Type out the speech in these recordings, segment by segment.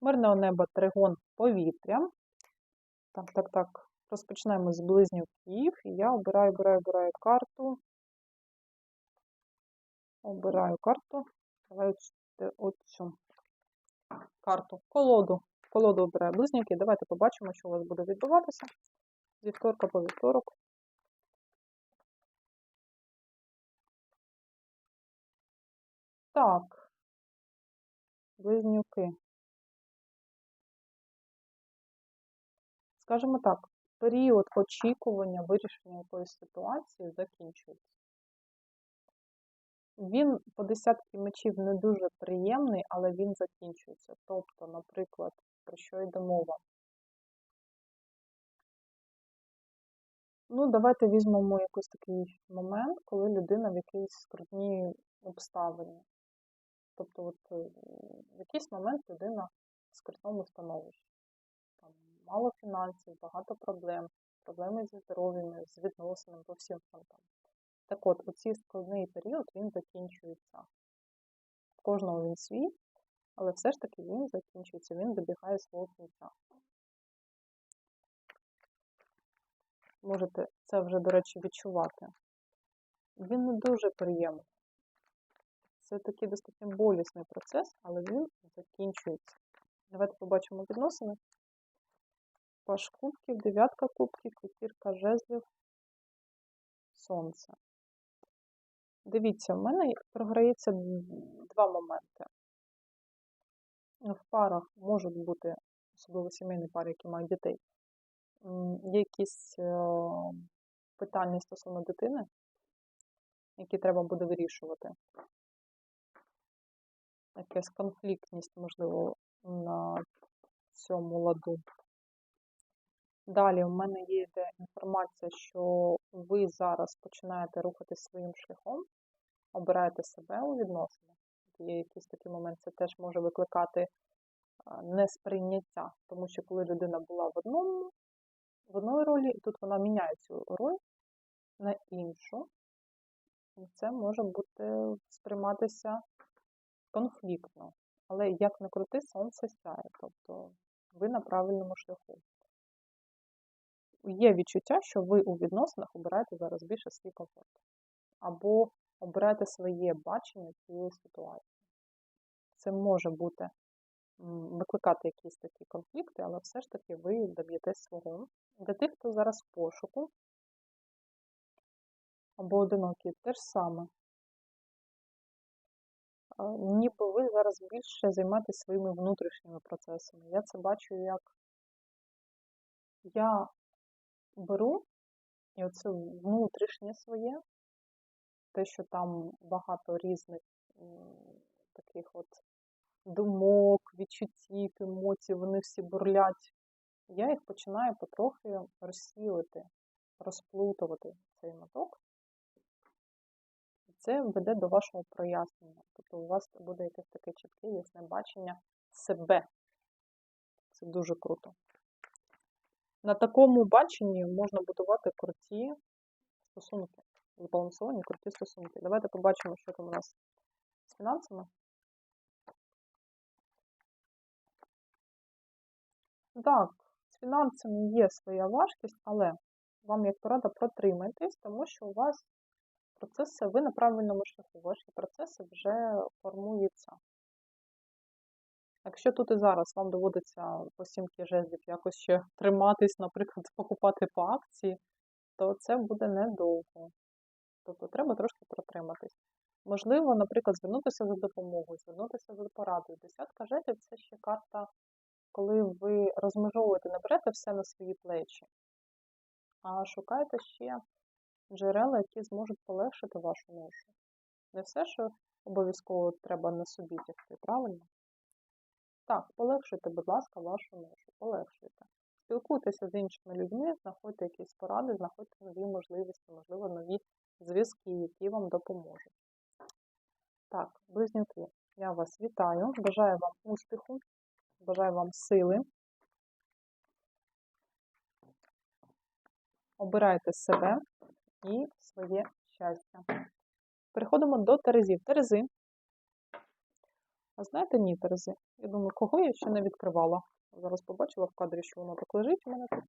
Мирного неба тригон повітря. Так, так, так. Розпочнемо з близнюків. І я обираю, обираю, обираю карту. Обираю карту. Давай от- оцю карту. Колоду. Колоду обираю близнюки. Давайте побачимо, що у вас буде відбуватися. З вівторка по вівторок. Так. Близнюки. Скажімо так, період очікування вирішення якоїсь ситуації закінчується. Він по десятки мечів не дуже приємний, але він закінчується. Тобто, наприклад, про що йде мова? Ну, давайте візьмемо якийсь такий момент, коли людина в якійсь скрутній обставині. Тобто, от е, в якийсь момент людина в скрутному становищі. Мало фінансів, багато проблем, проблеми зі здоров'ям, з відносинами по всім фронтам. Так от, оцей складний період він закінчується. В кожного він свій, але все ж таки він закінчується, він добігає свого кінця. Можете це вже, до речі, відчувати. Він не дуже приємний. Це такий достатньо болісний процес, але він закінчується. Давайте побачимо відносини. Паш кубків, дев'ятка кубків, п'ятірка жезлів, сонце. Дивіться, в мене програється два моменти. В парах можуть бути, особливо сімейні пари, які мають дітей, є якісь е, питання стосовно дитини, які треба буде вирішувати. Якась конфліктність, можливо, на цьому ладу. Далі в мене є інформація, що ви зараз починаєте рухатись своїм шляхом, обираєте себе у відносинах. Є якийсь такий момент, це теж може викликати несприйняття, тому що коли людина була в одному, в одної ролі, і тут вона міняє цю роль на іншу, це може бути сприйматися конфліктно. Але як не крути, сонце сяє, тобто ви на правильному шляху є відчуття, що ви у відносинах обираєте зараз більше свій комфорт. Або обираєте своє бачення цієї ситуації. Це може бути викликати якісь такі конфлікти, але все ж таки ви доб'єтесь свого. Для тих, хто зараз в пошуку або одинокий, те ж саме. Ніби ви зараз більше займаєтесь своїми внутрішніми процесами. Я це бачу як я беру і оце внутрішнє своє, те, що там багато різних таких от думок, відчуттів, емоцій, вони всі бурлять. Я їх починаю потрохи розсілити, розплутувати цей моток. Це веде до вашого прояснення. Тобто у вас буде якесь таке чітке, ясне бачення себе. Це дуже круто. На такому баченні можна будувати круті стосунки, збалансовані круті стосунки. Давайте побачимо, що там у нас з фінансами. Так, з фінансами є своя важкість, але вам як порада протримайтесь, тому що у вас процеси, ви на правильному шляху, ваші процеси вже формуються. Якщо тут і зараз вам доводиться по сімки жезлів якось ще триматись, наприклад, покупати по акції, то це буде недовго. Тобто треба трошки протриматись. Можливо, наприклад, звернутися за допомогою, звернутися за порадою. Десятка жезлів це ще карта, коли ви розмежовуєте, не берете все на свої плечі, а шукаєте ще джерела, які зможуть полегшити вашу ношу. Не все, що обов'язково треба на собі тягти, правильно? Так, полегшуйте, будь ласка, вашу ношу, полегшуйте. Спілкуйтеся з іншими людьми, знаходьте якісь поради, знаходьте нові можливості, можливо, нові зв'язки, які вам допоможуть. Так, близнюки, я вас вітаю, бажаю вам успіху, бажаю вам сили. Обирайте себе і своє щастя. Переходимо до Терезів. Терези. А знаєте, ні, Терези. Я думаю, кого я ще не відкривала. Зараз побачила в кадрі, що воно так лежить у мене тут.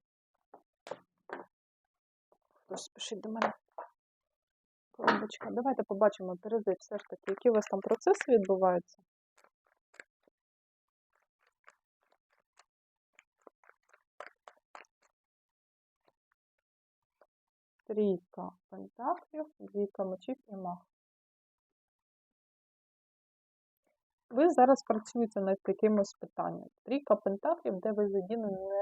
Хтось спішить до мене. Коробочка. Давайте побачимо, Терези, все ж таки, які у вас там процеси відбуваються. Трійка пентаклів, двійка мечів і мах. Ви зараз працюєте над якимось питанням. Трійка пентаклів, де ви задіяні не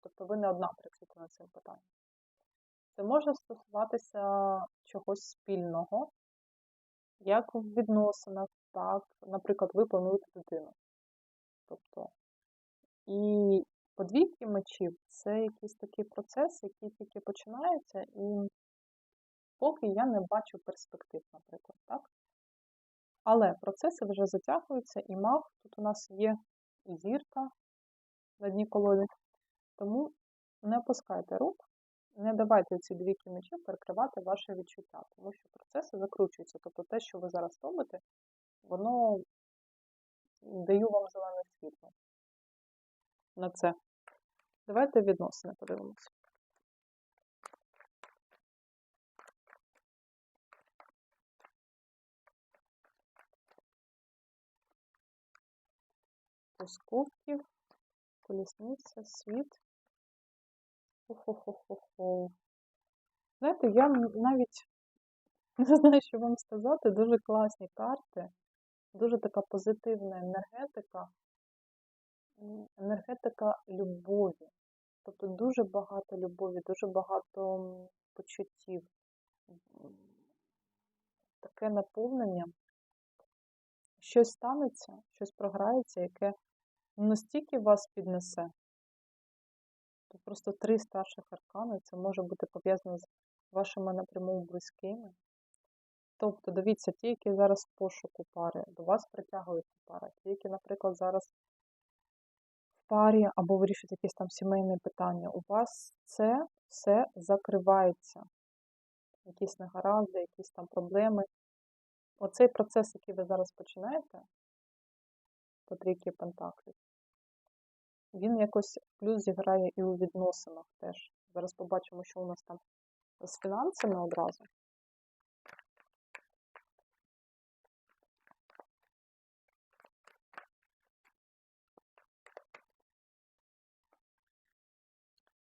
тобто ви не одна працюєте над цим питанням. Це може стосуватися чогось спільного, як в відносинах, так, наприклад, ви плануєте дитину. Тобто, і подвійки мечів це якийсь такий процес, який тільки починається, і поки я не бачу перспектив, наприклад, так? Але процеси вже затягуються, і маг, тут у нас є зірка на дні колоди. Тому не опускайте рук, не давайте ці двійки мечів перекривати ваші відчуття, тому що процеси закручуються. Тобто те, що ви зараз робите, воно даю вам зелене світло на це. Давайте відносини подивимося. Кубків, колісниця, світ. Хо-хо-хо-хо-хо. Знаєте, я навіть не знаю, що вам сказати. Дуже класні карти, дуже така позитивна енергетика, енергетика любові. Тобто дуже багато любові, дуже багато почуттів, таке наповнення. Щось станеться, щось програється, яке настільки вас піднесе. То просто три старших аркани, це може бути пов'язано з вашими напряму близькими. Тобто, дивіться, ті, які зараз в пошуку пари, до вас притягується пара. Ті, які, наприклад, зараз в парі або вирішують якісь там сімейні питання, у вас це все закривається. Якісь негаразди, якісь там проблеми. Оцей процес, який ви зараз починаєте, по трійки пентаклів, він якось плюс зіграє і у відносинах теж. Зараз побачимо, що у нас там з фінансами одразу.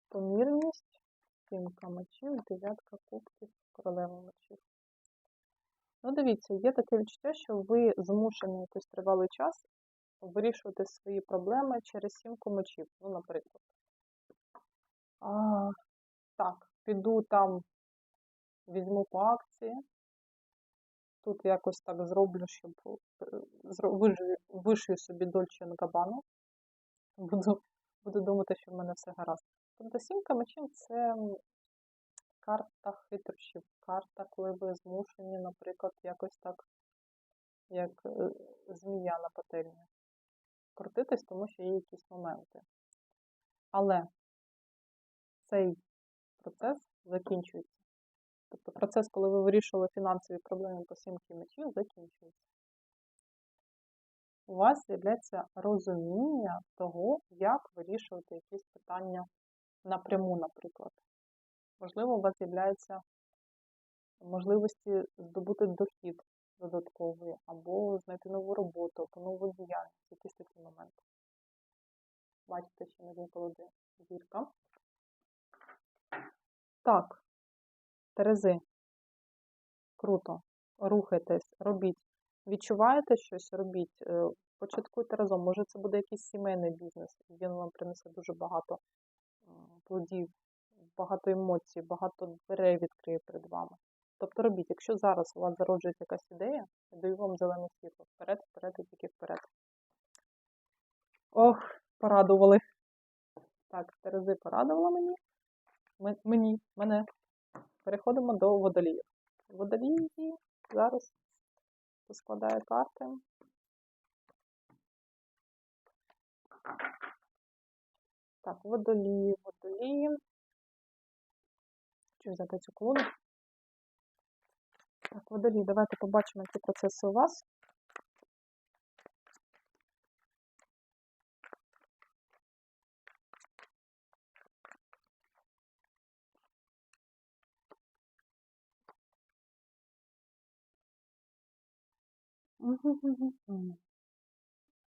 Помірність, сімка мечів, дев'ятка кубків, королева мечів. Ну, дивіться, є таке відчуття, що ви змушені якийсь тривалий час вирішувати свої проблеми через сімку мечів. Ну, наприклад. А, так, піду там, візьму по акції. Тут якось так зроблю, щоб е, вишию собі Дольче Габану. Буду, буду думати, що в мене все гаразд. Тобто сімка мечів це карта хитрощів, карта, коли ви змушені, наприклад, якось так, як е, змія на пательні, крутитись, тому що є якісь моменти. Але цей процес закінчується. Тобто процес, коли ви вирішували фінансові проблеми по сімки мечів, закінчується. У вас з'являється розуміння того, як вирішувати якісь питання напряму, наприклад. Можливо, у вас з'являються можливості здобути дохід додатковий, або знайти нову роботу, або нову діяльність, якісь такі моменти. Бачите, що на колоди зірка. Так, Терези. Круто. Рухайтесь, робіть. Відчуваєте щось, робіть. Е, Початкуйте разом. Може, це буде якийсь сімейний бізнес, він вам принесе дуже багато плодів, багато емоцій, багато дверей відкриє перед вами. Тобто робіть, якщо зараз у вас зароджується якась ідея, я даю вам зелене світло. Вперед, вперед і тільки вперед. Ох, порадували. Так, Терези порадувала мені. Мені, мене. Переходимо до водоліїв. Водолії зараз поскладаю карти. Так, водолії, водолії. Хочу взяти цю колоду. Так, водолій, давайте побачимо, які процеси у вас.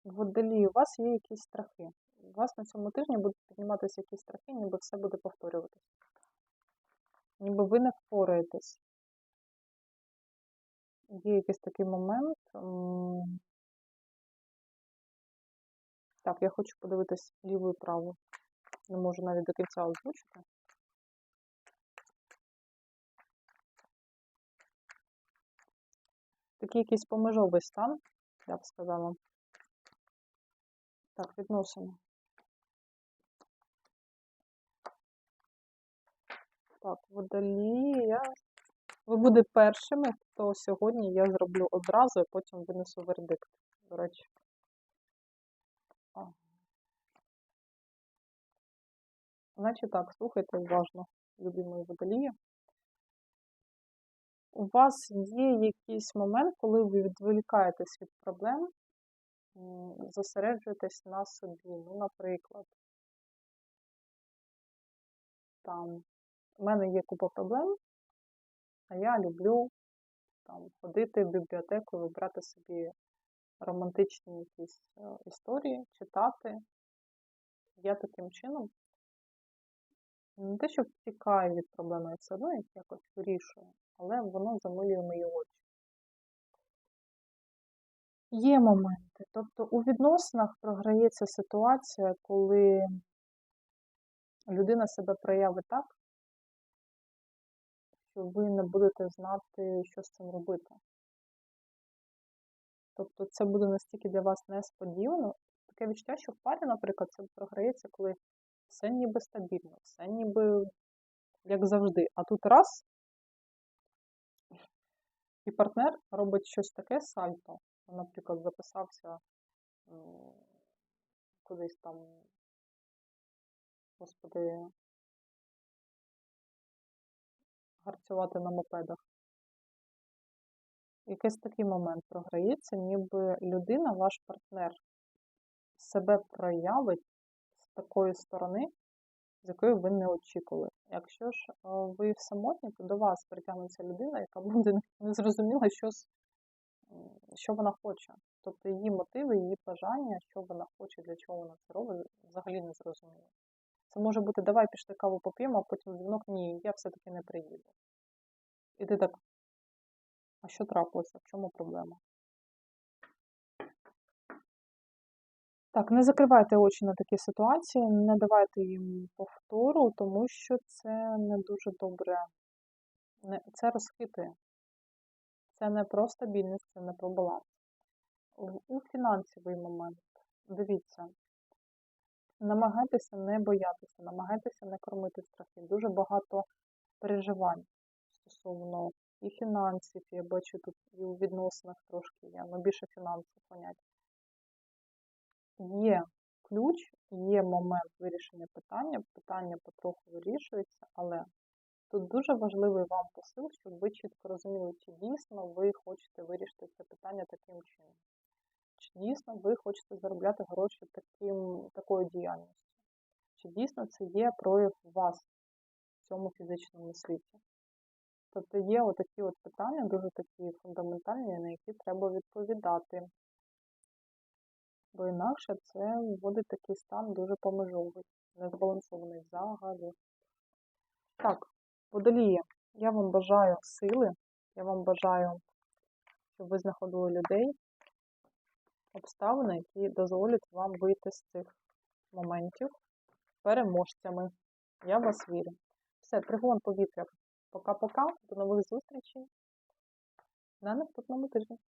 Водолії, у вас є якісь страхи. У вас на цьому тижні будуть підніматися якісь страхи, ніби все буде повторюватися. Ніби ви не впораєтесь. Є якийсь такий момент. Так, я хочу подивитись ліву і праву. Не можу навіть до кінця озвучити. Такий якийсь помежовий стан, я б сказала. Так, відносини. Так, водолії. Ви будете першими, хто сьогодні я зроблю одразу, а потім винесу вердикт, до речі. Значить так, слухайте уважно, любі мої водолії. У вас є якийсь момент, коли ви відволікаєтесь від проблем, зосереджуєтесь на собі. Ну, наприклад, там, у мене є купа проблем, а я люблю там, ходити в бібліотеку, вибрати собі романтичні якісь е, історії, читати. Я таким чином не те, що втікаю від проблеми, я все одно якось вирішую, але воно замилює мої очі. Є моменти. Тобто у відносинах програється ситуація, коли людина себе проявить так, що ви не будете знати, що з цим робити. Тобто це буде настільки для вас несподівано. Таке відчуття, що в парі, наприклад, це програється, коли все ніби стабільно, все ніби як завжди. А тут раз, і партнер робить щось таке сальто. Наприклад, записався кудись там, господи, гарцювати на мопедах. Якийсь такий момент програється, ніби людина, ваш партнер, себе проявить з такої сторони, з якої ви не очікували. Якщо ж е, ви самотні, то до вас притягнеться людина, яка буде не зрозуміла, що, що вона хоче. Тобто її мотиви, її бажання, що вона хоче, для чого вона це робить, взагалі не зрозуміло. Це може бути давай пішли каву поп'ємо, а потім дзвінок, ні, я все-таки не приїду. І ти так, а що трапилося? В чому проблема? Так, не закривайте очі на такі ситуації, не давайте їм повтору, тому що це не дуже добре. Це розхитує. Це не про стабільність, це не про баланс. У фінансовий момент, дивіться, намагайтеся не боятися, намагайтеся не кормити страхи. Дуже багато переживань стосовно і фінансів, я бачу тут і у відносинах трошки є, ну більше фінансів понять. Є ключ, є момент вирішення питання, питання потроху вирішується, але тут дуже важливий вам посил, щоб ви чітко розуміли, чи дійсно ви хочете вирішити це питання таким чином. Чи дійсно ви хочете заробляти гроші таким, такою діяльністю? Чи дійсно це є прояв вас в цьому фізичному світі? Тобто є отакі от питання, дуже такі фундаментальні, на які треба відповідати. Бо інакше це вводить такий стан дуже помежовий, незбалансований взагалі. Так, водолії, я вам бажаю сили, я вам бажаю, щоб ви знаходили людей, обставини, які дозволять вам вийти з цих моментів переможцями. Я в вас вірю. Все, тригон повітря. Пока-пока. До нових зустрічей на наступному тижні.